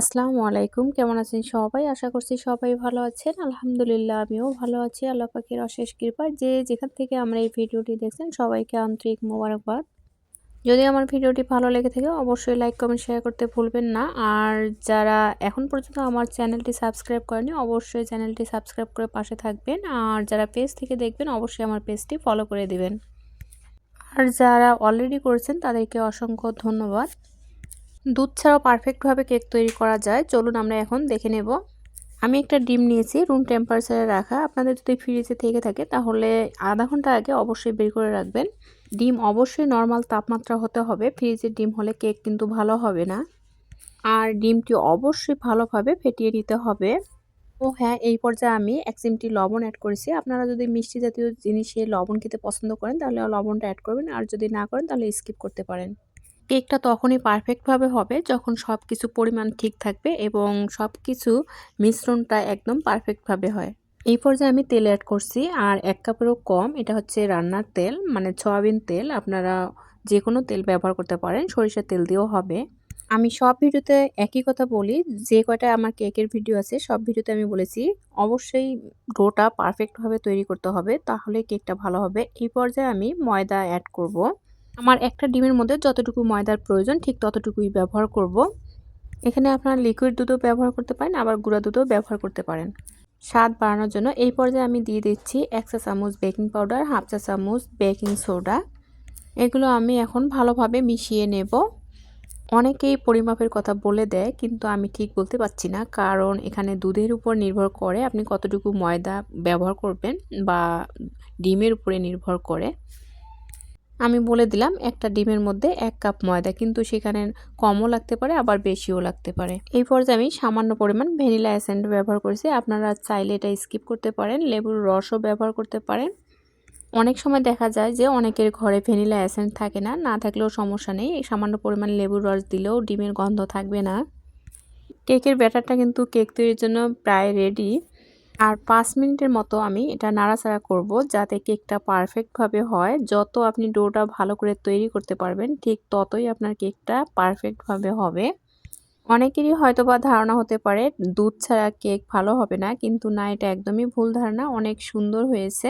আসসালামু আলাইকুম। কেমন আছেন সবাই? আশা করছি সবাই ভালো আছেন। আলহামদুলিল্লাহ, আমিও ভালো আছি। আল্লাহ পাখির অশেষ কৃপা যে যেখান থেকে আমরা এই ভিডিওটি দেখছেন, সবাইকে আন্তরিক মোবারকবাদ। যদি আমার ভিডিওটি ভালো লেগে থাকে, অবশ্যই লাইক, কমেন্ট, শেয়ার করতে ভুলবেন না। আর যারা এখন পর্যন্ত আমার চ্যানেলটি সাবস্ক্রাইব করেনি অবশ্যই চ্যানেলটি সাবস্ক্রাইব করে পাশে থাকবেন। আর যারা পেজ থেকে দেখবেন, অবশ্যই আমার পেজটি ফলো করে দিবেন। আর যারা অলরেডি করেছেন, তাদেরকে অসংখ্য ধন্যবাদ। দুধ ছাড়াও পারফেক্টভাবে কেক তৈরি করা যায়। চলুন আমরা এখন দেখে নেব। আমি একটা ডিম নিয়েছি রুম টেম্পারেচারে রাখা। আপনাদের যদি ফ্রিজে থেকে থাকে, তাহলে আধা ঘণ্টা আগে অবশ্যই বের করে রাখবেন। ডিম অবশ্যই নর্মাল তাপমাত্রা হতে হবে। ফ্রিজের ডিম হলে কেক কিন্তু ভালো হবে না। আর ডিমটি অবশ্যই ভালোভাবে ফেটিয়ে নিতে হবে। ও হ্যাঁ এই পর্যায়ে আমি এক চিমটি লবণ অ্যাড করেছি। আপনারা যদি মিষ্টি জাতীয় জিনিসে লবণ খেতে পছন্দ করেন, তাহলে লবণটা অ্যাড করবেন। আর যদি না করেন, তাহলে স্কিপ করতে পারেন। কেকটা তখনই পারফেক্টভাবে হবে যখন সব কিছু পরিমাণ ঠিক থাকবে এবং সব কিছু মিশ্রণটা একদম পারফেক্টভাবে হয়। এই পর্যায়ে আমি তেল অ্যাড করছি আর এক কাপেরও কম, এটা হচ্ছে রান্নার তেল মানে সয়াবিন তেল। আপনারা যে কোনো তেল ব্যবহার করতে পারেন, সরিষার তেল দিয়েও হবে। আমি সব ভিডিওতে একই কথা বলি, যে কয়টা আমার কেকের ভিডিও আছে সব ভিডিওতে আমি বলেছি, অবশ্যই ডোটা পারফেক্টভাবে তৈরি করতে হবে, তাহলে কেকটা ভালো হবে। এই পর্যায়ে আমি ময়দা অ্যাড করব। আমার একটা ডিমের মধ্যে যতটুকু ময়দার প্রয়োজন, ঠিক ততটুকুই ব্যবহার করব। এখানে আপনারা লিকুইড দুধও ব্যবহার করতে পারেন, আবার গুঁড়া দুধও ব্যবহার করতে পারেন। স্বাদ বাড়ানোর জন্য এই পর্যায়ে আমি দিয়ে দিচ্ছি এক চা চামচ বেকিং পাউডার হাফ চা চামচ বেকিং সোডা এগুলো আমি এখন ভালোভাবে মিশিয়ে নেব। অনেকেই পরিমাপের কথা বলে দেয়, কিন্তু আমি ঠিক বলতে পারছি না, কারণ এখানে দুধের উপর নির্ভর করে আপনি কতটুকু ময়দা ব্যবহার করবেন বা ডিমের উপরে নির্ভর করে। আমি বলে দিলাম একটা ডিমের মধ্যে এক কাপ ময়দা, কিন্তু সেখানে কমও লাগতে পারে, আবার বেশিও লাগতে পারে। এই পর্যায়ে আমি সামান্য পরিমাণ ভ্যানিলা অ্যাসেন্ট ব্যবহার করেছি। আপনারা চাইলে এটা স্কিপ করতে পারেন, লেবুর রসও ব্যবহার করতে পারেন। অনেক সময় দেখা যায় যে অনেকের ঘরে ভ্যানিলা অ্যাসেন্ট থাকে না না থাকলেও সমস্যা নেই। সামান্য পরিমাণ লেবুর রস দিলেও ডিমের গন্ধ থাকবে না। কেকের ব্যাটারটা কিন্তু কেক তৈরির জন্য প্রায় রেডি আর পাঁচ মিনিটের মতো আমি এটা নাড়াচাড়া করব যাতে কেকটা পারফেক্টভাবে হয়। যত আপনি ডোটা ভালো করে তৈরি করতে পারবেন, ঠিক ততই আপনার কেকটা পারফেক্টভাবে হবে। অনেকেরই হয়তো বা ধারণা হতে পারে, দুধ ছাড়া কেক ভালো হবে না, কিন্তু না, এটা একদমই ভুল ধারণা। অনেক সুন্দর হয়েছে।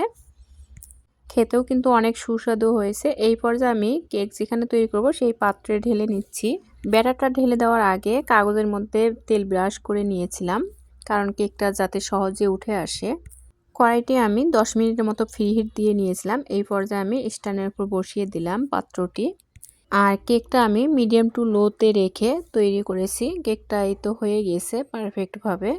খেতেও কিন্তু অনেক সুস্বাদু হয়েছে। এই পর্যায়ে আমি কেক যেখানে তৈরি করব, সেই পাত্রে ঢেলে নিচ্ছি। ব্যাটারটা ঢেলে দেওয়ার আগে কাগজের মধ্যে তেল ব্রাশ করে নিয়েছিলাম। কারণ কেকটা যাতে সহজে উঠে আসে। কড়াইটি আমি 10 মিনিটের মতো ফ্রি হিট দিয়ে নিয়েছিলাম। এই পর্যায়ে আমি স্ট্যান্ডের উপর বসিয়ে দিলাম পাত্রটি। আর কেকটা আমি মিডিয়াম টু লোতে রেখে তৈরি করেছি। কেকটা এই তো হয়ে গেছে পারফেক্টভাবে